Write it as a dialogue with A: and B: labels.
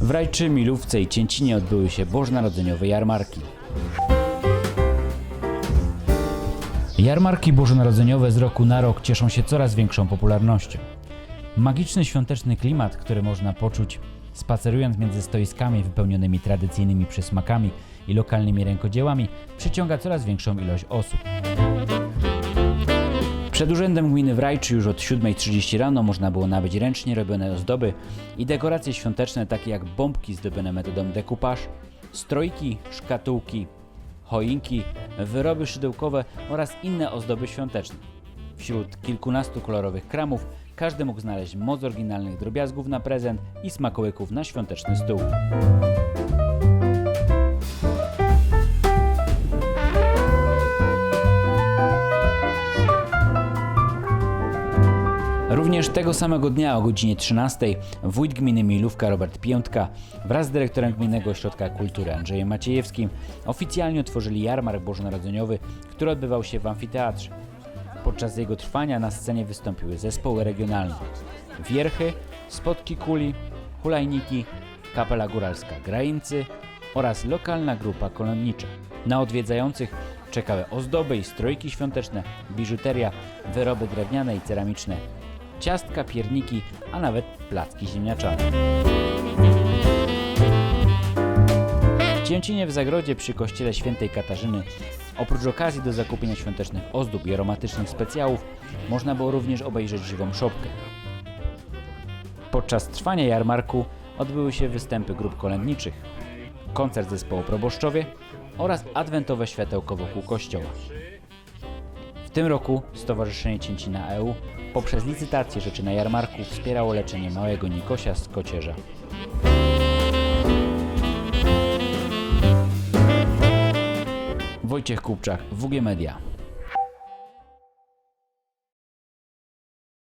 A: W Rajczy, Milówce i Cięcinie odbyły się bożonarodzeniowe jarmarki. Jarmarki bożonarodzeniowe z roku na rok cieszą się coraz większą popularnością. Magiczny świąteczny klimat, który można poczuć spacerując między stoiskami wypełnionymi tradycyjnymi przysmakami i lokalnymi rękodziełami, przyciąga coraz większą ilość osób. Przed urzędem gminy w Rajczy już od 7.30 rano można było nabyć ręcznie robione ozdoby i dekoracje świąteczne takie jak bombki zdobione metodą decoupage, strojki, szkatułki, choinki, wyroby szydełkowe oraz inne ozdoby świąteczne. Wśród kilkunastu kolorowych kramów każdy mógł znaleźć moc oryginalnych drobiazgów na prezent i smakołyków na świąteczny stół. Również tego samego dnia o godzinie 13 wójt gminy Milówka Robert Piątka wraz z dyrektorem Gminnego Ośrodka Kultury Andrzejem Maciejewskim oficjalnie otworzyli jarmark bożonarodzeniowy, który odbywał się w amfiteatrze. Podczas jego trwania na scenie wystąpiły zespoły regionalne Wierchy, Spotki Kuli, Hulajniki, Kapela Góralska Graincy oraz lokalna grupa kolonnicza. Na odwiedzających czekały ozdoby i strojki świąteczne, biżuteria, wyroby drewniane i ceramiczne, ciastka, pierniki, a nawet placki ziemniaczane. W Cięcinie w Zagrodzie przy kościele świętej Katarzyny oprócz okazji do zakupienia świątecznych ozdób i aromatycznych specjałów można było również obejrzeć żywą szopkę. Podczas trwania jarmarku odbyły się występy grup kolędniczych, koncert zespołu Proboszczowie oraz adwentowe światełko wokół kościoła. Tym roku Stowarzyszenie Cięcina EU poprzez licytację rzeczy na jarmarku wspierało leczenie małego Nikosia z kocierza. Wojciech Kupczak, WG Media.